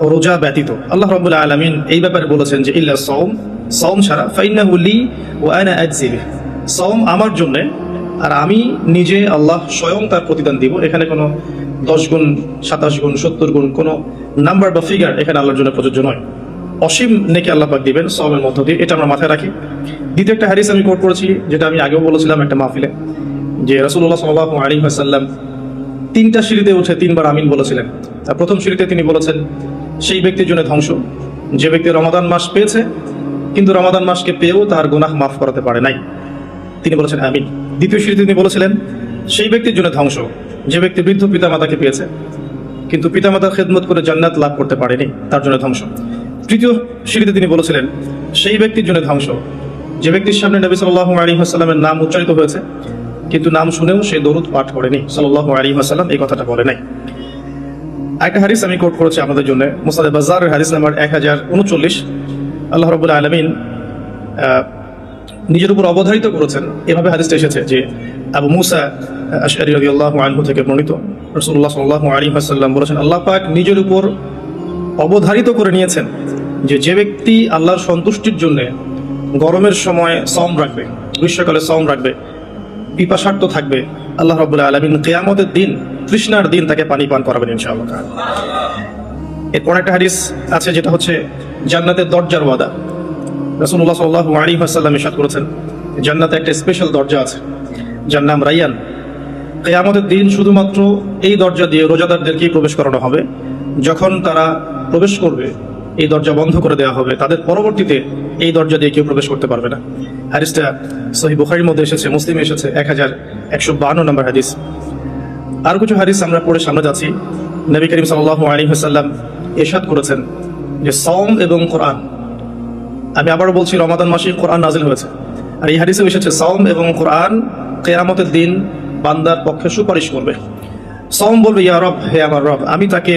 রোজা ব্যতীত। আল্লাহ এই ব্যাপারে বলেছেন যে আমার জন্যে আর আমি নিজে আল্লাহ স্বয়ং তার প্রতিদান দিব। এখানে কোনো দশ গুণ, সাতাশ গুণ, সত্তর গুণ, কোনো নাম্বার বা ফিগার এখানে আল্লাহর জন্য প্রযোজ্য নয়। অসীম নেকে আল্লাহ পাক দিবেন সওমের মধ্য দিয়ে। এটা আমরা মাথায় রাখি। দ্বিতীয় একটা হারিস আমি কোট করেছি, যেটা আমি আগেও বলেছিলাম একটা মাহফিলে, যে রসুল্লাহ সাল্লাহ আলী আসাল্লাম তিনটা সিঁড়িতে উঠে তিনবার আমিন বলেছিলেন। আর প্রথম সিঁড়িতে তিনি বলেছেন, সেই ব্যক্তির জন্য ধ্বংস। যে ব্যক্তি রমাদান মাস পেয়েছে, কিন্তু রমাদান মাসকে পেয়েও তার গুনাহ মাফ করাতে পারে নাই। তিনি বলেছেন, আমিন। দ্বিতীয় সিঁড়িতে তিনি বলেছিলেন, সেই ব্যক্তির জন্য ধ্বংস। যে ব্যক্তি বৃদ্ধ পিতামাতাকে পেয়েছে, কিন্তু পিতামাতার খেদমত করে জান্নাত লাভ করতে পারেনি, তার জন্য ধ্বংস। তৃতীয় সিঁড়িতে তিনি বলেছিলেন, সেই ব্যক্তির জন্য ধ্বংস। যে ব্যক্তির সামনে নবী সাল্লাহ আলী হাসাল্লামের নাম উচ্চারিত হয়েছে, কিন্তু নাম শুনেও সে দরুদ পাঠ করেনি সাল্লাহ আলী হাসাল্লাম এই কথাটা বলে নাই। একটা হারিস আমি কোট করেছি আমাদের জন্য, মুসাদ বাজার হারিস নাম্বার এক হাজার উনচল্লিশ। আল্লাহ রবুল্লা আলমিন নিজের উপর অবধারিত করেছেন, এভাবে হাদিসটা এসেছে যে আবু মুসা আল্লাহ থেকে প্রণীত। রসুল্লাহ সাল্লাহ আলী হাসাল্লাম বলেছেন, আল্লাহ পাক নিজের উপর অবধারিত করে নিয়েছেন যে যে ব্যক্তি আল্লাহর সন্তুষ্টির জন্য গরমের সময় সম রাখবে, গ্রীষ্মকালে সম রাখবে, পিপাসার্থ থাকবে, আল্লাহ রবুল্লাহ আলমিন কেয়ামতের দিন, তৃষ্ণার দিন তাকে পানি পান করাবেন ইনশাআল্লাহ এরপর একটা হাদিস আছে, যেটা হচ্ছে জান্নাতের দরজার ওয়াদা। রসুল্লাহ সাল্লাহ আলী আসাল্লাম ইসাদ করেছেন, জান্নাতে একটা স্পেশাল দরজা আছে, যার নাম রাইয়ান। কেয়ামতের দিন শুধুমাত্র এই দরজা দিয়ে রোজাদারদেরকেই প্রবেশ করানো হবে? যখন তারা প্রবেশ করবে, এই দরজা বন্ধ করে দেওয়া হবে, তাদের পরবর্তীতে এই দরজা দিয়ে কেউ প্রবেশ করতে পারবে না। হাদিসটা সহি বুখারির মধ্যে এসেছে, মুসলিম এসেছে এক হাজার একশো বান্ন নম্বর হাদিস। আর কিছু হাদিস আমরা পড়ে সামনে যাচ্ছি। নবী করিম সাল্লাহ আলী হাসাল্লাম এরশাদ করেছেন যে সম এবং কোরআন, আমি আবারও বলছি, রমাদান মাসে কোরআন নাজিল হয়েছে। আর এই হাদিসেও এসেছে সম এবং কোরআন কেয়ামতের দিন বান্দার পক্ষে সুপারিশ করবে। সম বলবে, ইয়া রব, হে আমার রব, আমি তাকে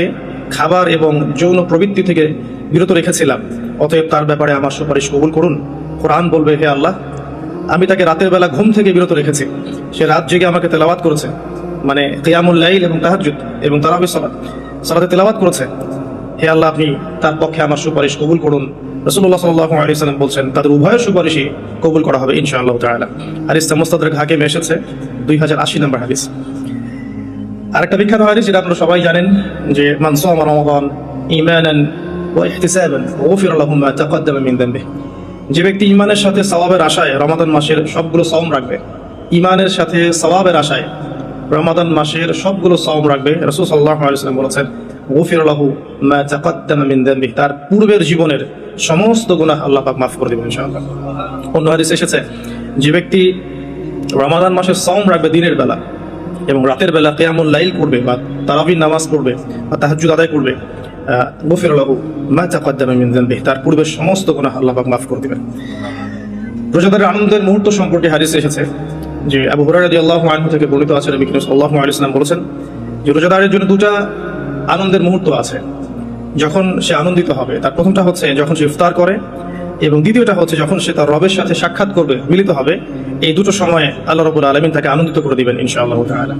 খাবার এবং যৌন প্রবৃত্তি থেকে বিরত রেখেছিলাম। অতএব তার ব্যাপারে আমার সুপারিশ কবুল করুন। কোরআন বলবে, হে আল্লাহ, আমি তাকে রাতের বেলা ঘুম থেকে বিরত রেখেছি। সে রাত জেগে আমাকে তেলাওয়াত করেছে মানে কেয়ামুল লাইল এবং তাহাজুদ এবং তারাবি সালাত, সালাতে তেলাওয়াত করেছে। হে আল্লাহ, আপনি তার পক্ষে আমার সুপারিশ কবুল করুন। রসুল্লাহ সাল্লাহ আলী সাল্লাম বলছেন, তাদের উভয়ের সুপারিশই কবুল করা হবে ইনশাআল্লাহ তাআলা। হাদিস মুস্তাদের হাকিম এসেছে, দুই হাজার আশি নম্বর হাদিস। আরেকটা বিখ্যাত হাদিস যেটা আপনারা সবাই জানেন, যে মানসুম রমাদান ইমানান ওয়া ইহতিসাবান, গফির লাহু মা যে ব্যক্তি ইমানের সাথে সওয়াবের আশায় রমাদান মাসের সবগুলো সওম রাখবে ইমানের সাথে সওয়াবের আশায় রমাদান মাসের সবগুলো সওম রাখবে, রাসূল সাল্লাল্লাহু আলাইহি বলেছেন, গফির লাহু মা তাকদ্দামা মিন যামবিহি তার পূর্বের জীবনের সমস্ত গুনাহ আল্লাহ পাক মাফ করে দেবেন ইনশাআল্লাহ। অন্য হাদিস এসেছে, যে ব্যক্তি রমাদান মাসের সওম রাখবে দিনের বেলা এবং রাতের বেলা কেয়ামুল লাইল করবে বা তারাবির নামাজ পড়বে বা তাহাজ্জুদ আদায় করবে গফির লাহু মা তাকদ্দামা মিন যামবিহি তার পূর্বের সমস্ত গুনাহ আল্লাহ পাক মাফ করে দিবেন। রোজাদারের আনন্দের মুহূর্ত সম্পর্কে হাদিস এসেছে, যে আবু হুরায়রা রাদিয়াল্লাহু আনহু থেকে বর্ণিত আছে, নবী করিম সাল্লাল্লাহু আলাইহি ওয়াসাল্লাম বলেছেন যে রোজাদারের জন্য দুটা আনন্দের মুহূর্ত আছে। যখন সে আনন্দিত হবে, তার প্রথমটা হচ্ছে যখন সে ইফতার করে এবং দ্বিতীয়টা হচ্ছে যখন সে তার রবের সাথে সাক্ষাৎ করবে, মিলিত হবে, এই দুটো সময়ে আল্লাহ রবুল আলমিন তাকে আনন্দিত করে দিবেন ইনশাআল্লাহ তাআলা।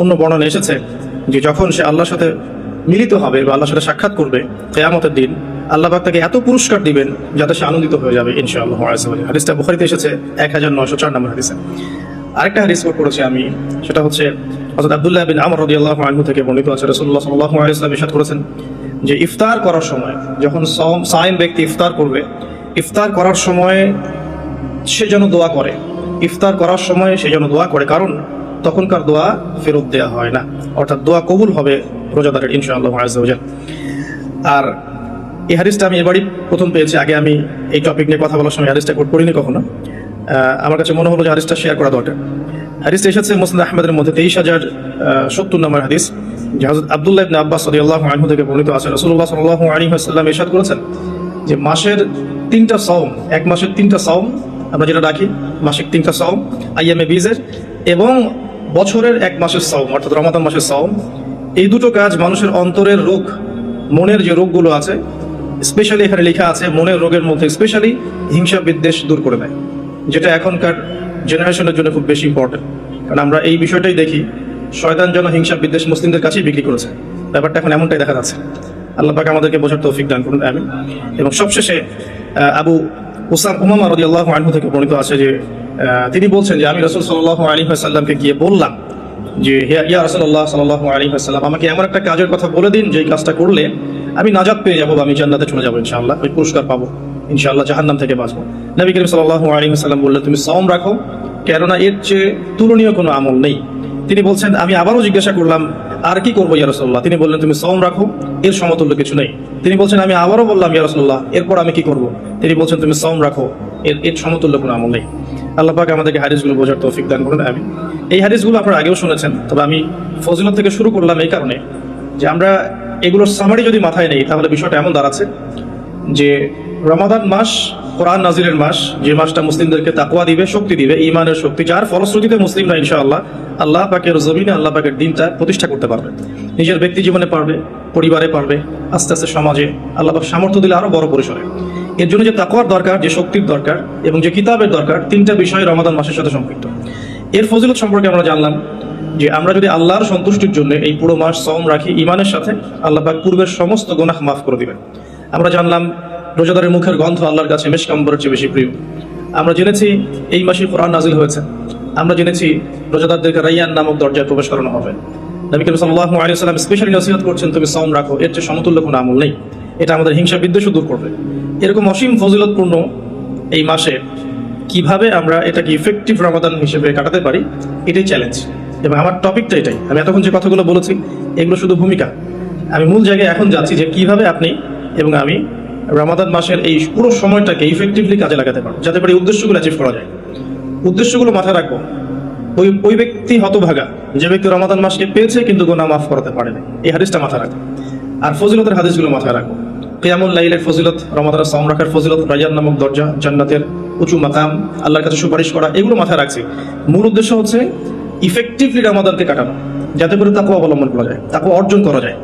অন্য বর্ণনা এসেছে যে যখন সে আল্লাহর সাথে মিলিত হবে বা আল্লাহর সাথে সাক্ষাৎ করবে, কেয়ামতের দিন আল্লাহ পাক তাকে এত পুরস্কার দিবেন যাতে সে আনন্দিত হয়ে যাবে ইনশাআল্লাহ হাদিসটা বুখারিতে এসেছে এক হাজার নয়শো চার নম্বর হাদিসে। আরেকটা কোট করেছি আমি, সেটা হচ্ছে হযরত আব্দুল্লাহ বিন আমর রাদিয়াল্লাহু আনহু থেকে বর্ণিত আছে। রাসূলুল্লাহ সাল্লাল্লাহু আলাইহি ওয়াসাল্লাম ইরশাদ করেছেন যে ইফতার করার সময়, যখন সায়েম ব্যক্তি ইফতার করবে, ইফতার করার সময় সে যেন দোয়া করে। ইফতার করার সময় সে যেন দোয়া করে, কারণ তখনকার দোয়া ফেরত দেওয়া হয় না। অর্থাৎ দোয়া কবুল হবে রোজাদারের, ইনশাআল্লাহ আজাল আর এই হারিসটা আমি এবারই প্রথম পেয়েছি। আগে আমি এই টপিক নিয়ে কথা বলার সময় হারিসটা কোট করিনি কখনো। আমার কাছে মনে হলো যে হাদিসটা শেয়ার করা দরকার। হাদিসটা এসেছে মুসলিম আহমেদের মধ্যে তেইশ হাজার সত্তর নম্বর হাদিস, যে হজরত আবদুল্লাহ ইবনে আব্বাস রাদিয়াল্লাহু আনহু থেকে বর্ণিত আছে। রাসূলুল্লাহ সাল্লাল্লাহু আলাইহি ওয়াসাল্লাম ইরশাদ করেছেন যে মাসের তিনটা সওম, এক মাসের তিনটা সওম, আমরা যেটা রাখি মাসিক তিনটা সওম আইএমএ বীজের এবং বছরের এক মাসের সওম, অর্থাৎ রমাদান মাসের সওম। এই দুটো কাজ মানুষের অন্তরের রোগ, মনের যে রোগগুলো আছে স্পেশালি এখানে লেখা আছে মনের রোগের মধ্যে স্পেশালি হিংসা বিদ্বেষ দূর করে দেয়। যেটা এখনকার জেনারেশনের জন্য খুব বেশি ইম্পর্টেন্ট কারণ আমরা এই বিষয়টাই দেখি, শয়তান যেন হিংসা বিদ্বেষ মুসলিমদের কাছেই বিক্রি করেছে। ব্যাপারটা এখন এমনটাই দেখা যাচ্ছে। আল্লাহ পাক আমাদেরকে বোঝার তৌফিক দান করুন আমি এবং সবশেষে আবু উসাম উমামা আল্লাহ আনহু থেকে বর্ণিত আছে যে তিনি বলছেন যে, আমি রাসূল সাল্লাল্লাহু আলাইহি ওয়াসাল্লামকে গিয়ে বললাম যে, হে, ইয়া রাসূলুল্লাহ সাল্লাল্লাহু আলাইহি ওয়াসাল্লাম, আমাকে এমন একটা কাজের কথা বলে দিন, যেই কাজটা করলে আমি নাজাদ পেয়ে যাব বা আমি জান্নাতে চলে যাব ইনশাআল্লাহ, ওই পুরস্কার পাবো। ইনশাআল্লাহ জাহান্নাম থেকে বাঁচবো। নবী করিম সাল্লাল্লাহু আলাইহি ওয়াসাল্লাম বললেন, তুমি সওম রাখো, কেননা এর চেয়ে তুলনীয় কোনো আমল নেই। তিনি বলছেন, আমি আবারও জিজ্ঞাসা করলাম, আর কি করব ইয়া রাসূলুল্লাহ? তিনি বললেন, তুমি সম রাখো, এর সমতুল্য কিছু নেই। তিনি বলছেন, আমি আবারও বললাম, ইয়া রাসূলুল্লাহ, এরপর আমি কি করব? তিনি বলছেন, তুমি সম রাখো, এর এর সমতুল্য কোনো আমল নেই। আল্লাহ পাক আমাদেরকে হাদিসগুলো বোঝার তৌফিক দান করুন আমি এই হাদিসগুলো আপনারা আগেও শুনেছেন, তবে আমি ফজিলত থেকে শুরু করলাম এই কারণে যে আমরা এগুলোর সামারি যদি মাথায় নেই, তাহলে বিষয়টা এমন দাঁড়াচ্ছে যে রমাদান মাস, কোরআন নাজিরের মাস, যে মাসটা মুসলিমদেরকে তাকুয়া দিবে, শক্তি দিবে ইমানের শক্তি, যার ফলশ্রুতিতে মুসলিমরা ইনশাআল্লাহ, আল্লাহ পাকের জমিনে, আল্লাহ পাকের দিনটা প্রতিষ্ঠা করতে পারবে। নিজের ব্যক্তি জীবনে পারবে, পরিবারে পারবে, আস্তে আস্তে সমাজে আল্লাহ পাক সামর্থ্য দিলে আরও বড় পরিসরে। এর জন্য যে তাকুয়ার দরকার, যে শক্তির দরকার, এবং যে কিতাবের দরকার, তিনটা বিষয় রমাদান মাসের সাথে সম্পৃক্ত। এর ফজিলত সম্পর্কে আমরা জানলাম যে আমরা যদি আল্লাহর সন্তুষ্টির জন্য এই পুরো মাস সম রাখি ইমানের সাথে, আল্লাহ পাক পূর্বের সমস্ত গুনাহ মাফ করে দিবেন। আমরা জানলাম রোজাদারের মুখের গন্ধ আল্লাহর কাছে মেশকাম্বরের চেয়ে বেশি প্রিয়। আমরা জেনেছি এই মাসে কোরআন নাজিল হয়েছে। আমরা জেনেছি রোজাদারদেরকে রাইয়ান নামক দরজায় প্রবেশ করানো হবে। নবী করিম সাল্লাল্লাহু আলাইহি স্পেশালি নসিহত করছেন, তুমি সম রাখো, এর চেয়ে সমতুল্য কোনো আমল নেই। এটা আমাদের হিংসা বিদ্বেষও দূর করবে। এরকম অসীম ফজিলতপূর্ণ এই মাসে কীভাবে আমরা এটাকে ইফেক্টিভ রমাদান হিসেবে কাটাতে পারি, এটাই চ্যালেঞ্জ এবং আমার টপিকটা এটাই। আমি এতক্ষণ যে কথাগুলো বলেছি, এগুলো শুধু ভূমিকা। আমি মূল জায়গায় এখন যাচ্ছি যে কীভাবে আপনি এবং আমি রমাদান মাসের এই পুরো সময়টাকে ইফেক্টিভলি কাজে লাগাতে পারব যাতে করে উদ্দেশ্যগুলো অ্যাচিভ করা যায়। উদ্দেশ্যগুলো মাথায় রাখব, ওই ওই ব্যক্তি হতভাগা, যে ব্যক্তি রমাদান মাসকে পেয়েছে কিন্তু গোনা মাফ করাতে পারেনি। এই হাদিসটা মাথায় রাখব। আর ফজিলতের হাদিসগুলো মাথায় রাখব। কেয়ামুল লাইলের ফজিলত, রমাদানের সম রাখার ফজিলত রাজার নামক দরজা, জান্নাতের উঁচু মাকাম, আল্লাহর কাছে সুপারিশ করা, এগুলো মাথায় রাখছি। মূল উদ্দেশ্য হচ্ছে ইফেক্টিভলি রমাদানকে কাটানো, যাতে করে তাকে অবলম্বন করা যায় তাকে অর্জন করা যায়।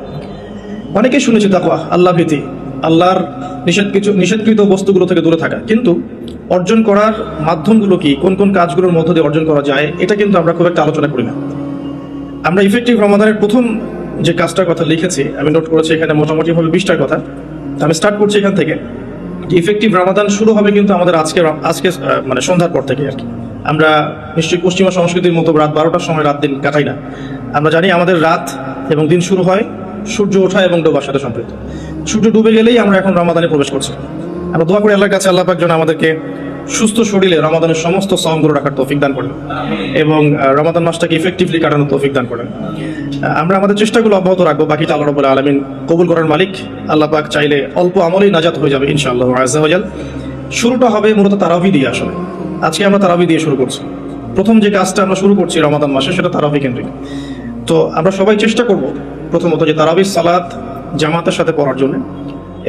অনেকেই শুনেছি তাকওয়া, আল্লাহ ভীতি। আল্লাহর নিষেধ কিছু নিষেধকৃত বস্তুগুলো থেকে দূরে থাকা। কিন্তু অর্জন করার মাধ্যমগুলো কি? কোন কোন কাজগুলোর মধ্য দিয়ে অর্জন করা যায়? এটা কিন্তু আমরা খুব একটা আলোচনা করি না। আমরা ইফেক্টিভ রমাদানের প্রথম যে কাজটার কথা লিখেছি, আমি নোট করেছি এখানে মোটামুটি হবে বিশটার কথা। আমি স্টার্ট করছি এখান থেকে। ইফেক্টিভ রমাদান শুরু হবে কিন্তু আমাদের আজকে আজকে মানে সন্ধ্যার পর থেকে আর কি। আমরা নিশ্চয়ই পশ্চিমা সংস্কৃতির মতো রাত বারোটার সময় রাত দিন কাটাই না। আমরা জানি আমাদের রাত এবং দিন শুরু হয় সূর্য ওঠা এবং ডোবার সাথে সম্পৃক্ত। সূর্য ডুবে গেলেই আমরা এখন রমাদানে প্রবেশ করছি। আমরা দোয়া করি আল্লাহর কাছে আল্লাহ পাক যেন আমাদেরকে সুস্থ শরীরে রমাদানের সমস্ত সমগুলো রাখার তৌফিক দান করেন এবং রমাদান মাসটাকে ইফেক্টিভলি কাটানোর তৌফিক দান করেন। আমরা আমাদের চেষ্টাগুলো অব্যাহত রাখব, বাকিটা আল্লাহ রবুল্লাহ আলমিন কবুল করার মালিক। আল্লাহ পাক চাইলে অল্প আমলেই নাজাত হয়ে যাবে ইনশাআল্লাহ আজাল শুরুটা হবে মূলত তারাবি দিয়ে আসলে। আজকে আমরা তারাবি দিয়ে শুরু করছি। প্রথম যে কাজটা আমরা শুরু করছি রমাদান মাসে সেটা তারাবি কেন্দ্রিক। তো আমরা সবাই চেষ্টা করব প্রথমত যে তারাবির সালাত জামাতের সাথে পড়ার জন্য।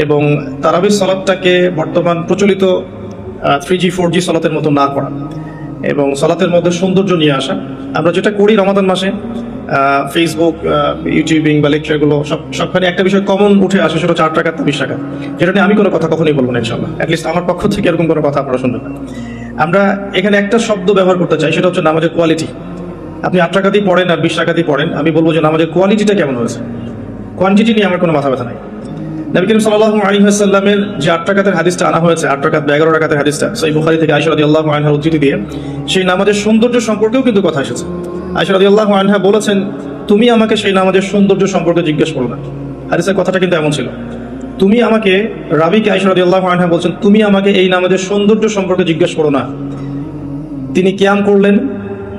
এবং তারাবির সালাদটাকে বর্তমান প্রচলিত থ্রি জি ফোর জি সালাতের মতো না করা। এবং সালাতের মধ্যে সৌন্দর্য নিয়ে আসা। আমরা যেটা করি রমাদান মাসে ফেসবুক ইউটিউবিং বা লেকচারগুলো সব, সবখানে একটা বিষয় কমন উঠে আসে, সেটা চার টাকা বিশ টাকা যেটা নিয়ে আমি কোনো কথা কখনোই বলব না ইনশাল্লাহ অ্যাটলিস্ট আমার পক্ষ থেকে এরকম কোনো কথা আপনারা শুনবেন আমরা এখানে একটা শব্দ ব্যবহার করতে চাই, সেটা হচ্ছে নামাজের কোয়ালিটি আপনি আট টাকা দিয়ে পড়েন আর বিশ টাকা দিয়ে পড়েন। আমি বলব যে নামাজের কোয়ালিটিটা কেমন হয়েছে? কোয়ান্টিটি নিয়ে আমার কোনো মাথা ব্যথা নাই। নবী করিম সাল্লাল্লাহু আলাইহি ওয়াসাল্লামের যে আট টাকাতের হাদিসটা আনা হয়েছে, আট টাকাত বা এগারো টাকাতের হাদিসটা সেই বুখারী থেকে আয়েশা রাদিয়াল্লাহু আনহার উদ্ধৃতি দিয়ে, সেই নামাজের সৌন্দর্য সম্পর্কেও কিন্তু কথা এসেছে। আয়েশা রাদিয়াল্লাহু আনহা বলেছেন, তুমি আমাকে সেই নামাজের সৌন্দর্য সম্পর্কে জিজ্ঞেস করো না। হাদিসের কথাটা কিন্তু এমন ছিল। তুমি আমাকে, রাবিকে আয়েশা রাদিয়াল্লাহু আনহা বলছেন, তুমি আমাকে এই নামাজের সৌন্দর্য সম্পর্কে জিজ্ঞেস করো না। তিনি কিয়াম করলেন,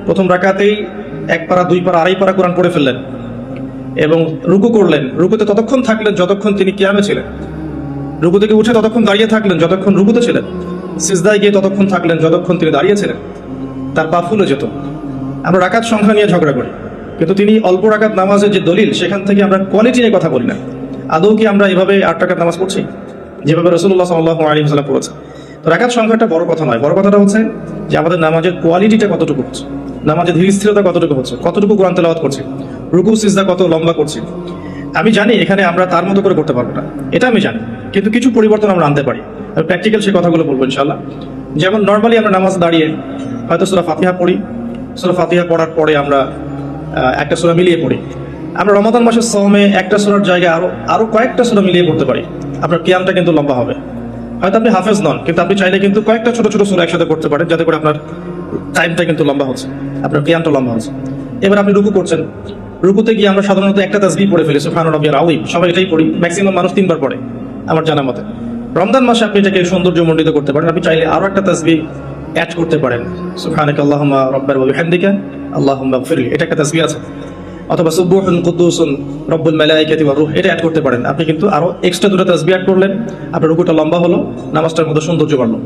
প্রথম রাকাতেই এক পারা, দুই পারা, আড়াই পারা কোরআন পড়ে ফেললেন। এবং রুকু করলেন। রুকুতে ততক্ষণ থাকলেন যতক্ষণ তিনি কিয়ামে ছিলেন। রুকু থেকে উঠে ততক্ষণ দাঁড়িয়ে থাকলেন যতক্ষণ রুকুতে ছিলেন। সিজদায় গিয়ে ততক্ষণ থাকলেন যতক্ষণ তিনি দাঁড়িয়েছিলেন তার পা ফুলে যেত। আমরা রাকাত সংখ্যা নিয়ে ঝগড়া করি। কিন্তু তিনি অল্প রাকাত নামাজের যে দলিল, সেখান থেকে আমরা কোয়ালিটি নিয়ে কথা বলি না। আদৌ কি আমরা এভাবে আট টাকার নামাজ পড়ছি? যেভাবে রসুল্লাহ সাল্লাহ আলী সাল্লাম পড়েছে তো রাকাত সংখ্যাটা বড় কথা নয়। বড় কথাটা হচ্ছে যে আমাদের নামাজের কোয়ালিটিটা কতটুকু হচ্ছে? নামাজের ধীর স্থিরতা কতটুকু হচ্ছে? কতটুকু কোরআন তেলাওয়াত করছে? রুকু সিজদা কত লম্বা করছে। আমি জানি এখানে আমরা তার মতো করে করতে পারব না। এটা আমি জানি। কিন্তু কিছু পরিবর্তন আমরা আনতে পারি। প্র্যাকটিক্যাল সে কথাগুলো বলব ইনশাল্লাহ যেমন নর্মালি আমরা নামাজ দাঁড়িয়ে হয়তো সুরা ফাতিহা পড়ি। সুরা ফাতিহা পড়ার পরে আমরা একটা সুরা মিলিয়ে পড়ি। আমরা রমাদান মাসের সময়ে একটা সুরার জায়গায় আরও আরও কয়েকটা সুরা মিলিয়ে পড়তে পারি। আপনার কিয়ামটা কিন্তু লম্বা হবে। হয়তো আপনি হাফেজ নন, কিন্তু আপনি চাইলে কিন্তু কয়েকটা ছোট ছোট সুরা একসাথে করতে পারেন, যাতে করে আপনার টাইমটা কিন্তু লম্বা হচ্ছে। আপনার কিয়ামটা লম্বা হচ্ছে। এবার আপনি রুকু করছেন। রুকুতে গিয়ে আমরা সাধারণত একটা তাজবি পড়ে ফেলি সুফান রবিয়ার আউলিম সবাই এটাই পড়ি ম্যাক্সিমাম মানুষ তিনবার পড়ে, আমার জানা মতে। রমজান মাসে আপনি এটাকে সৌন্দর্যমণ্ডিত করতে পারেন, আপনি চাইলে আরও একটা তাজবি অ্যাড করতে পারেন। সুফানাক আল্লাহুম্মা রব্বার ওয়া বিহামদিকা, আল্লাহুম্মা গফিরলি, এটা একটা তাসবি আছে। অথবা সুবহুন কুদ্দুসুন রব্বুল মালাইকাতি ওয়া রূহ, এটা অ্যাড করতে পারেন। আপনি কিন্তু আরও এক্সট্রা দুটো তাসবি অ্যাড করলেন, আপনার রুকুটা লম্বা হলো, নামাজটার মধ্যে সৌন্দর্য বাড়লো।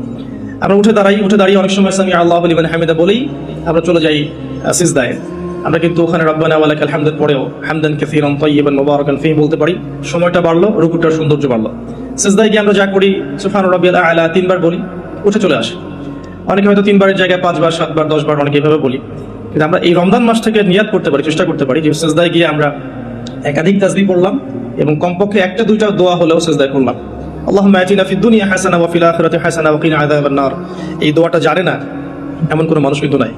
আমরা উঠে দাঁড়াই, উঠে দাঁড়িয়ে অনেক সময় সামি আল্লাহ লিমান হামিদা বলেই আমরা চলে যাই সিজদায়। আমরা কিন্তু ওখানে রব্বানা ওয়ালাকাল হামদের পরেও হামদান কাসীরান তাইয়িবান মুবারাকান ফি বলতে পারি, সময়টা বাড়লো রুকুটার সৌন্দর্য বাড়লো। সিজদায় গিয়ে আমরা যা করি সুবহান রাব্বিয়াল আলা তিনবার বলি, উঠে চলে আসে। অনেকে হয়তো তিনবারের জায়গায় পাঁচবার, সাতবার, দশবার অনেকে এভাবে বলি, কিন্তু আমরা এই রমজান মাস থেকে নিয়াত করতে পারি, চেষ্টা করতে পারি যে সেজদায় গিয়ে আমরা একাধিক তাসবি পড়লাম এবং কমপক্ষে একটা, দুইটা দোয়া হলেও সেজদায় করলাম আল্লাহুম্মা আতিনা ফিদ দুনিয়া হাসানা ওয়া ফিল আখিরাতি হাসানা ওয়া কিনা আযাবান নার। এই দোয়াটা জানে না এমন কোনো মানুষ কিন্তু নাই।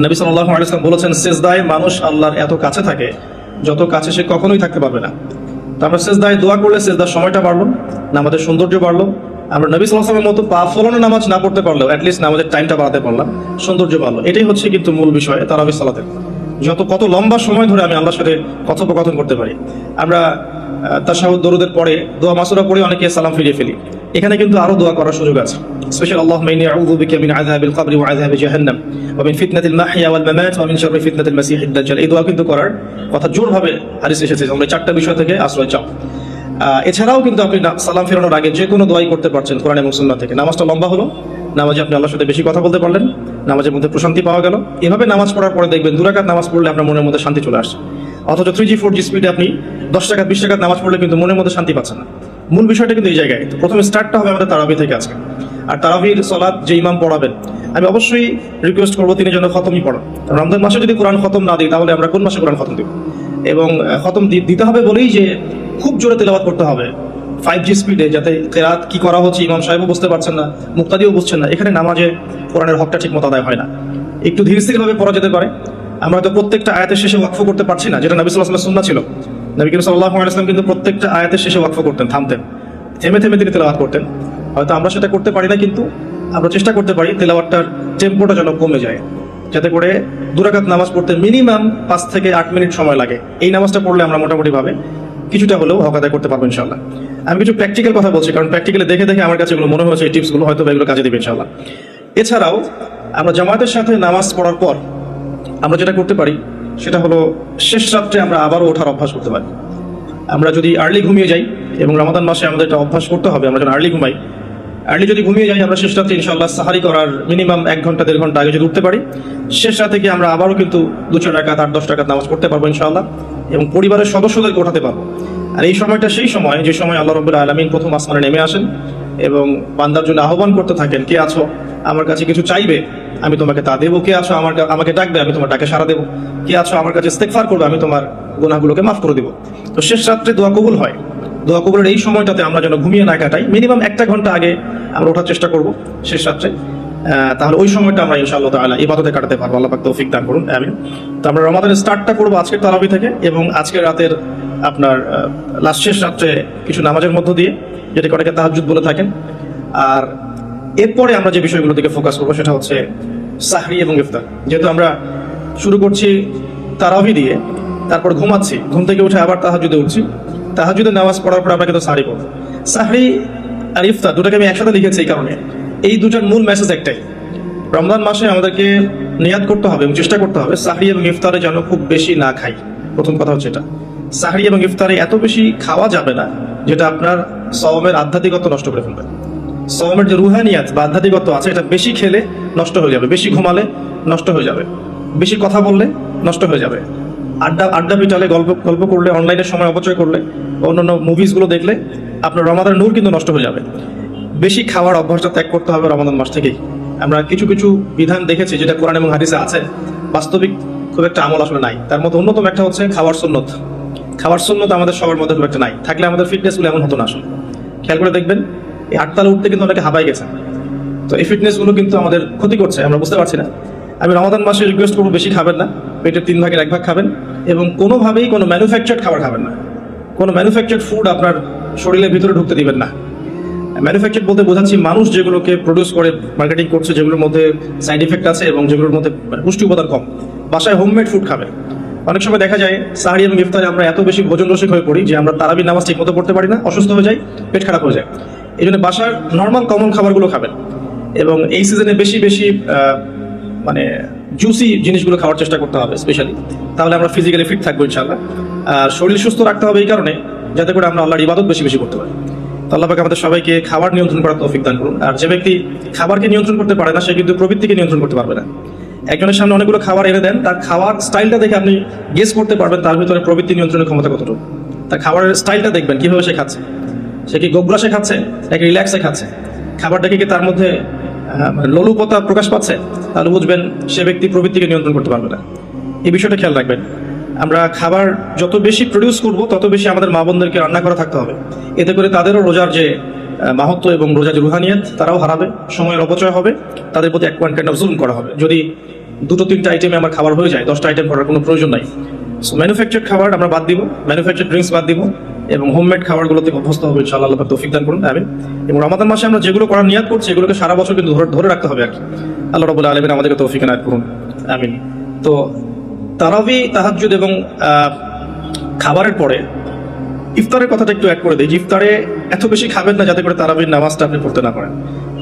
নবী আলাইহি বলেছেন, সেজদায় মানুষ আল্লাহর এত কাছে থাকে, যত কাছে সে কখনোই থাকতে পারবে না। তো আমরা সেজদায় দোয়া করলে সেজদার সময়টা বাড়লো না আমাদের সৌন্দর্য বাড়লো। আমরা নবী সালামের মতো পা ফলানো নামাজ না পড়তে পারলেও অ্যাটলিস্ট নামাজের টাইমটা বাড়াতে পারলাম, সৌন্দর্য বাড়লো। এটাই হচ্ছে কিন্তু মূল বিষয়, তারাবি সালাতের। যত কত লম্বা সময় ধরে আমি আল্লাহর সাথে কথোপকথন করতে পারি। আমরা তাসাহুদ দরুদের পরে দোয়া মাসুরা পড়ে অনেকে সালাম ফিরিয়ে ফেলি। এখানে কিন্তু আরও দোয়া করার সুযোগ আছে। স্পেশাল আল্লাহ ইন্নী আউযু বিকা মিন আযাবিল কবরি ওয়া আযাবি জাহান্নাম ওয়া মিন ফিতনাতিল মাহইয়া ওয়াল মামাত ওয়া মিন শাররি ফিতনাতিল মাসিহিদ দাজ্জাল এই দোয়া কিন্তু করার কথা জোরভাবে হাদিস এসেছে। আমরা চারটা বিষয় থেকে আশ্রয় চাও। এছাড়াও কিন্তু আপনি সালাম ফেরানোর আগে যে কোনো দোয়াই করতে পারছেন কোরআন এবং সুন্নাহ থেকে। নামাজটা লম্বা হলো। নামাজে আপনি আল্লাহর সাথে বেশি কথা বলতে পারলেন, নামাজের মধ্যে প্রশান্তি পাওয়া গেল। এভাবে নামাজ পড়ার পরে দেখবেন দুরাকাত নামাজ পড়লে আপনার মনের মধ্যে শান্তি চলে আসছে অথচ থ্রি জি ফোর জি স্পিডে আপনি দশ টাকা, বিশ টাকা নামাজ পড়লে কিন্তু মনের মধ্যে শান্তি পাচ্ছেন না। মূল বিষয়টা কিন্তু এই জায়গায়। প্রথমে স্টার্টটা হবে আমাদের তারাবি থেকে আজকে। আর তারাবির সলাদ যে ইমাম পড়াবেন, আমি অবশ্যই রিকোয়েস্ট করব তিনি যেন খতমই পড়ান। রমজান মাসে যদি কোরআন খতম না দিই, তাহলে আমরা কোন মাসে কোরআন খতম দিব? এবং খতম দিতে হবে বলেই যে খুব জোরে তেলাওয়াত করতে হবে। ফাইভ জি স্পিডে যাতে কেরাত কি করা হচ্ছে, ইমাম সাহেবও বুঝতে পারছেন না, মুক্তাদিও বুঝছেন না, এখানে নামাজে কোরআনের হকটা ঠিক মতো আদায় হয় না। একটু ধীর স্থিরভাবে পড়া যেতে পারে। আমরা হয়তো প্রত্যেকটা আয়াতের শেষে ওয়াকফ করতে পারছি না, যেটা নবী সাল্লাহ সুন্না ছিল। নবী করিম সাল্লাহ আলাইসলাম কিন্তু প্রত্যেকটা আয়াতের শেষে ওয়াকফ করতেন, থামতেন। থেমে থেমে তিনি তেলাওয়াত করতেন। হয়তো আমরা সেটা করতে পারি না, কিন্তু আমরা চেষ্টা করতে পারি তেলাওয়াতটার টেম্পোটা যেন কমে যায়। যাতে করে দুরাকাত নামাজ পড়তে মিনিমাম পাঁচ থেকে আট মিনিট সময় লাগে। এই নামাজটা পড়লে আমরা মোটামুটি ভাবে কিছুটা হলেও হক আদায় করতে পারব ইনশাল্লাহ আমি কিছু প্র্যাকটিক্যাল কথা বলছি, কারণ প্র্যাকটিক্যালি দেখে দেখে আমার কাছে এগুলো মনে হয়েছে, এই টিপসগুলো হয়তো এগুলো কাজে দেবে ইনশাল্লাহ এছাড়াও, আমরা জামাতের সাথে নামাজ পড়ার পর আমরা যেটা করতে পারি, সেটা হলো শেষ রাত্রে আমরা আবারও ওঠার অভ্যাস করতে পারি। আমরা যদি আর্লি ঘুমিয়ে যাই, এবং রমাদান মাসে আমাদের একটা অভ্যাস করতে হবে, আমরা যখন আর্লি ঘুমাই আর্লি যদি ঘুমিয়ে যাই, আমরা শেষ রাতে ইনশাল্লাহ সাহারি করার মিনিমাম এক ঘণ্টা, দেড় ঘণ্টা আগে যদি উঠতে পারি, শেষ রাতে গিয়ে আমরা আবারও কিন্তু দু চার টাকা আট দশ টাকা নামাজ পড়তে পারব ইনশাল্লাহ এবং পরিবারের সদস্যদেরকে ওঠাতে পারব। আর এই সময়টা সেই সময়, যে সময় আল্লাহ রবুল্লা আলমিন প্রথম আসমানে নেমে আসেন এবং বান্দার জন্য আহ্বান করতে থাকেন, কে আছো? আমার কাছে কিছু চাইবে? আমি তোমাকে তা দেবো। কে আছো? আমার আমাকে ডাকবে, আমি তোমার ডাকে সারা দেবো। কে আছো? আমার কাছে ইস্তেগফার করবে, আমি তোমার গুনাহগুলোকে মাফ করে দেবো। তো শেষ রাত্রে দোয়া কবুল হয়। দোয়া কবুলের এই সময়টাতে আমরা যেন ঘুমিয়ে না কাটাই। মিনিমাম একটা ঘণ্টা আগে আমরা ওঠার চেষ্টা করব শেষ রাত্রে। তাহলে ওই সময়টা আমরা ইনশাআল্লাহ তাআলা ইবাদতে কাটাতে পারব। আল্লাহ পাক তৌফিক দান করুন। আমিন। তো আমরা রমাদানের স্টার্টটা করব আজকের তারাবি থেকে এবং আজকের রাতের আপনার লাস্ট শেষ রাত্রে কিছু নামাজের মধ্য দিয়ে, যেটাকে অনেকে তাহাজ্জুদ বলে থাকেন। আর এরপরে আমরা যে বিষয়গুলো দিকে ফোকাস করব সেটা হচ্ছে সাহরি এবং ইফতার। যেহেতু আমরা শুরু করছি তারাবি দিয়ে, তারপর ঘুমাচ্ছি, ঘুম থেকে উঠে আবার তাহাজুদে উঠছি। তাহাজুদে নামাজ পড়ার পর আমরা কিন্তু সাহরি পড়ব। সাহরি আর ইফতার দুটাকে আমি একসাথে লিখেছি এই কারণে। এই দুটার মূল মেসেজ একটাই। রমজান মাসে আমাদেরকে নিয়াদ করতে হবে এবং চেষ্টা করতে হবে সাহরি এবং ইফতারে যেন খুব বেশি না খাই। প্রথম কথা হচ্ছে এটা। সাহরি এবং ইফতারে এত বেশি খাওয়া যাবে না যেটা আপনার সওমের আধ্যাত্মিকত্ব নষ্ট করে ফেলবে। সওমের যে রুহানিয়াত বা আধ্যাত্মিকত্ব আছে, এটা বেশি খেলে নষ্ট হয়ে যাবে, বেশি ঘুমালে নষ্ট হয়ে যাবে, বেশি কথা বললে নষ্ট হয়ে যাবে। আড্ডা আড্ডা পিটালে গল্প গল্প করলে অনলাইনে সময় অপচয় করলে অন্যান্য মুভিজগুলো দেখলে আপনার রমাদানের নূর কিন্তু নষ্ট হয়ে যাবে। বেশি খাওয়ার অভ্যাসটা ত্যাগ করতে হবে রমাদান মাস থেকেই। আমরা কিছু কিছু বিধান দেখেছি, যেটা কোরআন এবং হাদিসে আছে। বাস্তবিক খুব একটা আমল আসলে নাই। তার মধ্যে অন্যতম একটা হচ্ছে খাওয়ার সুন্নত। খাওয়ার সুন্নত আমাদের সবার মধ্যে খুব একটা নাই। থাকলে আমাদের ফিটনেসগুলো এমন হতো না আসলে। খেয়াল করে দেখবেন, এই আটতলা উঠতে কিন্তু অনেকে হাবাই গেছে। তো এই ফিটনেসগুলো কিন্তু আমাদের ক্ষতি করছে, আমরা বুঝতে পারছি না। আমি রমাদান মাসে রিকোয়েস্ট করব, বেশি খাবেন না। পেটের তিন ভাগের এক ভাগ খাবেন এবং কোনোভাবেই কোনো ম্যানুফ্যাকচার্ড খাবার খাবেন না। কোনো ম্যানুফ্যাকচার্ড ফুড আপনার শরীরের ভিতরে ঢুকতে দিবেন না। ম্যানুফ্যাকচার বলতে বোঝাচ্ছি মানুষ যেগুলোকে প্রডিউস করে মার্কেটিং করছে, যেগুলোর মধ্যে সাইড ইফেক্ট আছে এবং যেগুলোর মধ্যে পুষ্টি উপাদান কম। বাসায় হোমমেড ফুড খাবে। অনেক সময় দেখা যায়, সাহারি এবং ইফতারে আমরা এত বেশি ভোজন রসিক হয়ে পড়ি যে আমরা তারাবি নামাজ ঠিক মতো পড়তে পারি না, অসুস্থ হয়ে যাই, পেট খারাপ হয়ে যায়। এই জন্য বাসার নর্মাল কমন খাবারগুলো খাবেন এবং এই সিজনে বেশি বেশি মানে জুসি জিনিসগুলো খাওয়ার চেষ্টা করতে হবে স্পেশালি তাহলে আমরা ফিজিক্যালি ফিট থাকব ইনশাল্লাহ আর শরীর সুস্থ রাখতে হবে এই কারণে, যাতে করে আমরা আল্লাহর ইবাদত বেশি বেশি করতে পারি। তো আল্লাহ পাক আমাদের সবাইকে খাবার নিয়ন্ত্রণ করার তৌফিক দান করুন। আর যে ব্যক্তি খাবারকে নিয়ন্ত্রণ করতে পারে না, সে কিন্তু প্রবৃত্তিকে নিয়ন্ত্রণ করতে পারবে না। একজনের সামনে অনেকগুলো খাবার এনে দেন, তার খাওয়ার স্টাইলটা দেখে আপনি গেস করতে পারবেন তার ভিতরে প্রবৃত্তি নিয়ন্ত্রণের ক্ষমতা কতটুকু। তার খাবারের স্টাইলটা দেখবেন, কীভাবে সে খাচ্ছে। সে কি গোগ্রাসে খাচ্ছে, নাকি রিল্যাক্সে খাচ্ছে। খাবারটাকে কি তার মধ্যে মানে লোলুপতা প্রকাশ পাচ্ছে? তাহলে বুঝবেন সে ব্যক্তি প্রবৃত্তিকে নিয়ন্ত্রণ করতে পারবে না। এই বিষয়টা খেয়াল রাখবেন। আমরা খাবার যত বেশি প্রডিউস করব তত বেশি আমাদের মা বোনদেরকে রান্না করা থাকতে হবে। এতে করে তাদেরও রোজার যে আহ, মাহাত্ম এবং রোজার রুহানিয়াত তারাও হারাবে সময়ের অপচয় হবে তাদের প্রতি এক পয়েন্ট কাইন্ড অফ করা হবে। যদি দুটো তিনটা আইটেমে আমার খাবার হয়ে যায় দশটা আইটেম করার কোনো প্রয়োজন নাই। সো ম্যানুফ্যাকচার খাবার আমরা বাদ দিব ম্যানুফ্যাকচার ড্রিঙ্কস বাদ দিব এবং হোমমেড খাবারগুলোতে অভ্যস্ত হবে ইনশাআল্লাহ আল্লাহ তৌফিক দান করুন আমিন। এবং রমাদান মাসে আমরা যেগুলো করার নিয়াত করছি এগুলোকে সারা বছর কিন্তু ধরে ধরে রাখতে হবে আর কি। আল্লাহ রবুল্লা আলমিন আমাদেরকে তৌফিক নায়ত করুন আমিন। তো তারাবি, তাহাজ্জুদ এবং খাবারের পরে ইফতারের কথাটা একটু অ্যাড করে দিই যে ইফতারে এত বেশি খাবেন না যাতে করে তারাবির নামাজটা আপনি পড়তে না পারেন।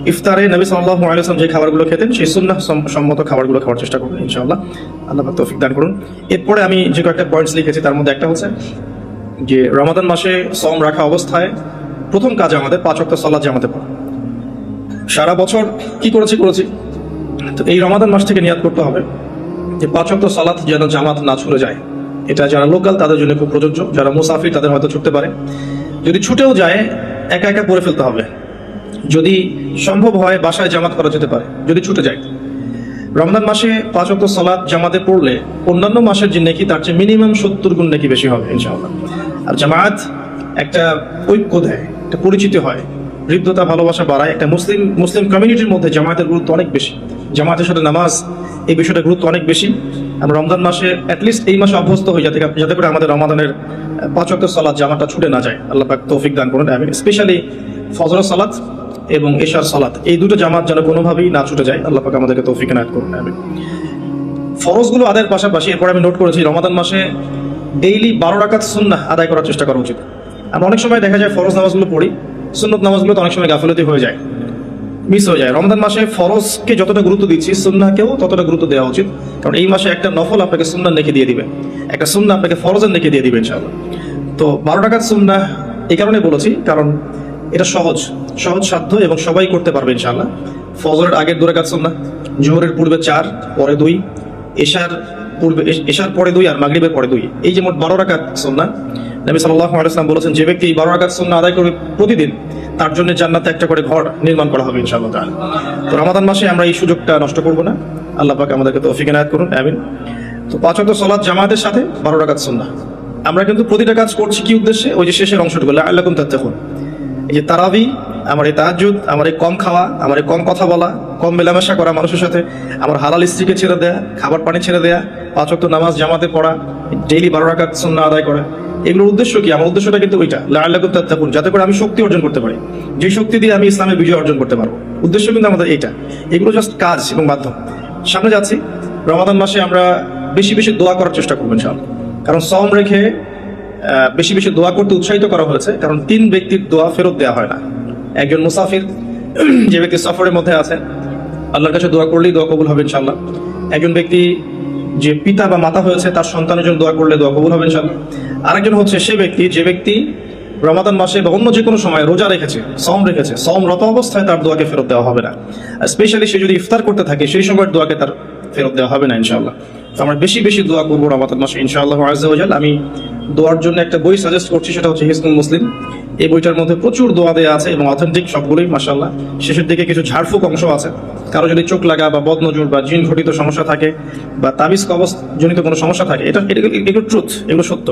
ইফতারে নবী সাল্লাল্লাহু আলাইহি ওয়াসাল্লাম যে খাবারগুলো খেতেন, সেই সুন্নাহ সম- সম্মত খাবারগুলো খাওয়ার চেষ্টা করবেন ইনশাআল্লাহ। আল্লাহ তৌফিক দান করুন। এরপরে আমি যে কয়েকটা পয়েন্টস লিখেছি, তার মধ্যে একটা হচ্ছে যে রমাদান মাসে সম রাখা অবস্থায় প্রথম কাজ আমাদের পাঁচ ওয়াক্ত সালাত জামাতে পড়া। সারা বছর কি করেছি করেছি? তো এই রমাদান মাস থেকে নিয়াদ করতে হবে। যে পাঁচ ওয়াক্ত সালাত যেন জামাত না ছুটে যায়। এটা যারা লোকাল, তাদের জন্য খুব প্রযোজ্য। যারা মুসাফির, তাদের হয়তো ছুটতে পারে। যদি ছুটেও যায়, একা একা পড়ে ফেলতে হবে। যদি সম্ভব হয়, বাসায় জামাত করা যেতে পারে, যদি ছুটে যায়। রমজান মাসে পাঁচ অক্ট সালাদ জামাতে পড়লে অন্যান্য মাসের যে নেকি, তার চেয়ে মিনিমাম সত্তর গুণ নেকি বেশি হবে, ইনশাআল্লাহ। আর জামাত একটা ঐক্য দেয়, একটা পরিচিতি হয়। হৃদ্যতা, ভালোবাসা বাড়ায়। একটা মুসলিম মুসলিম কমিউনিটির মধ্যে জামায়াতের গুরুত্ব অনেক বেশি। জামাতের সাথে নামাজ এই বিষয়টা গুরুত্ব অনেক বেশি। আমরা রমজান মাসে অ্যাটলিস্ট এই মাসে অভ্যস্ত হই যাতে যাতে করে আমাদের রমাদানের পাঁচ অক্ট সালাদ জামাটা ছুটে না যায়। আল্লাহ পাক তৌফিক দান করুন আমি স্পেশালি ফজর সালাত এবং এশার সালাত, এই দুটো জামাত যেন কোনোভাবেই না ছুটে যায়। আল্লাহ পাক আমাদেরকে তৌফিক এনায়েত করুন আমি ফরজগুলো আদায়ের পাশাপাশি, এরপর আমি নোট করেছি, রমাদান মাসে ডেইলি বারো রাকাত সুন্নাহ আদায় করার চেষ্টা করা উচিত। আমরা অনেক সময় দেখা যায় ফরজ নামাজগুলো পড়ি, সুন্নত নামাজগুলো তো অনেক সময় গাফিলতি হয়ে যায়। মিস হয়ে যায়। রমজান মাসে ফরজকে যতটা গুরুত্ব দিচ্ছি, সুন্নাহকেও ততটা গুরুত্ব দেওয়া উচিত। কারণ এই মাসে একটা নফল আপনাকে সুন্নাহ নেকে দিয়ে দিবে। একটা সুন্নাহ আপনাকে ফরজের নেকে দিয়ে দিবে, ইনশাআল্লাহ। তো বারো টাকার সুন্নাহ এই কারণে বলেছি, কারণ এটা সহজ। সহজ সাধ্য এবং সবাই করতে পারবে, ইনশাআল্লাহ। ফজরের আগের দু রাকাত সুন্নাহ, জোহরের পূর্বে চার, পরে দুই, এশার পূর্বে, এশ- এশার পরে দুই আর মাগরিবের পরে দুই। এই যে মোট বারো রাকাত সুন্নাহ, নবী সাল্লাল্লাহু আলাইহি ওয়াসাল্লাম বলেছেন, যে ব্যক্তি এই বারো রাকাত সুন্নাহ আদায় করবে প্রতিদিন তার জন্য জান্নাতে একটা করে ঘর নির্মাণ করা হবে ইনশাআল্লাহ তো রমাদান মাসে আমরা এই সুযোগটা নষ্ট করব না। আল্লাহ পাক আমাদেরকে তৌফিক এনায়েত করুন, আমিন। তো পাঁচ ওয়াক্ত সালাত জামাতের সাথে বারো রাকাত সুন্নাহ। আমরা কিন্তু প্রতিটা কাজ করছি কি উদ্দেশ্যে? ওই যে শেষের অংশটুকু আল্লাহ তাত্তাকুন। এই যে তারাবি, আমার এই তাহাজুদ আমার এই কম খাওয়া, আমার এই কম কথা বলা, কম মেলামেশা করা মানুষের সাথে, আমার হালাল স্ত্রীকে ছেড়ে দেয়া, খাবার পানি ছেড়ে দেয়া, পাঁচ ওয়াক্ত নামাজ জামাতে পড়া ডেইলি বারো রাকাত সুন্নাহ আদায় করা এগুলোর উদ্দেশ্য কি? আমার উদ্দেশ্যটা কিন্তু ওইটা। লাল্লাহ তাত্তাকুন, যাতে করে আমি শক্তি অর্জন করতে পারি। যে শক্তি দিয়ে আমি ইসলামের বিজয় অর্জন করতে পারব। উদ্দেশ্য কিন্তু আমাদের এইটা। এগুলো জাস্ট কাজ এবং মাধ্যম। সামনে যাচ্ছি। রমাদান মাসে আমরা বেশি বেশি দোয়া করার চেষ্টা করব, ইনশাআল্লাহ। কারণ সম রেখে বেশি বেশি দোয়া করতে উৎসাহিত করা হয়েছে। কারণ তিন ব্যক্তির দোয়া ফেরত দেওয়া হয় না। একজন মুসাফির, যে ব্যক্তি সফরের মধ্যে আছে, আল্লাহর কাছে দোয়া করলেই দোয়া কবুল হবে ইনশাল্লাহ একজন ব্যক্তি যে পিতা বা মাতা হয়েছে, তার সন্তানের জন্য দোয়া করলে দোয়া কবুল হবে ইনশাল্লাহ আরেকজন হচ্ছে সে ব্যক্তি, যে ব্যক্তি রমাদান মাসে বা অন্য যে কোনো সময় রোজা রেখেছে সম রেখেছে সমরত অবস্থায় তার দোয়াকে ফেরত দেওয়া হবে না। স্পেশালি সে যদি ইফতার করতে থাকে, সেই সময়ের দোয়াকে তার ফেরত দেওয়া হবে না, ইনশাআল্লাহ। তো আমরা বেশি বেশি দোয়া করব রমাদান মাসে, ইনশাআল্লাহ আজাল আমি দোয়ার জন্য একটা বই সাজেস্ট করছি, সেটা হচ্ছে হিসনুল মুসলিম। এই বইটার মধ্যে প্রচুর দোয়া দেওয়া আছে এবং অথেন্টিক সবগুলোই মাসাল্লাহ শেষের দিকে কিছু ঝাড়ফুঁক অংশ আছে। কারও যদি চোখ লাগা বা বদনজর বা জিন ঘটিত সমস্যা থাকে বা তাবিজ কবচ জনিত কোনো সমস্যা থাকে, এটা এটা, এগুলো ট্রুথ এগুলো সত্য।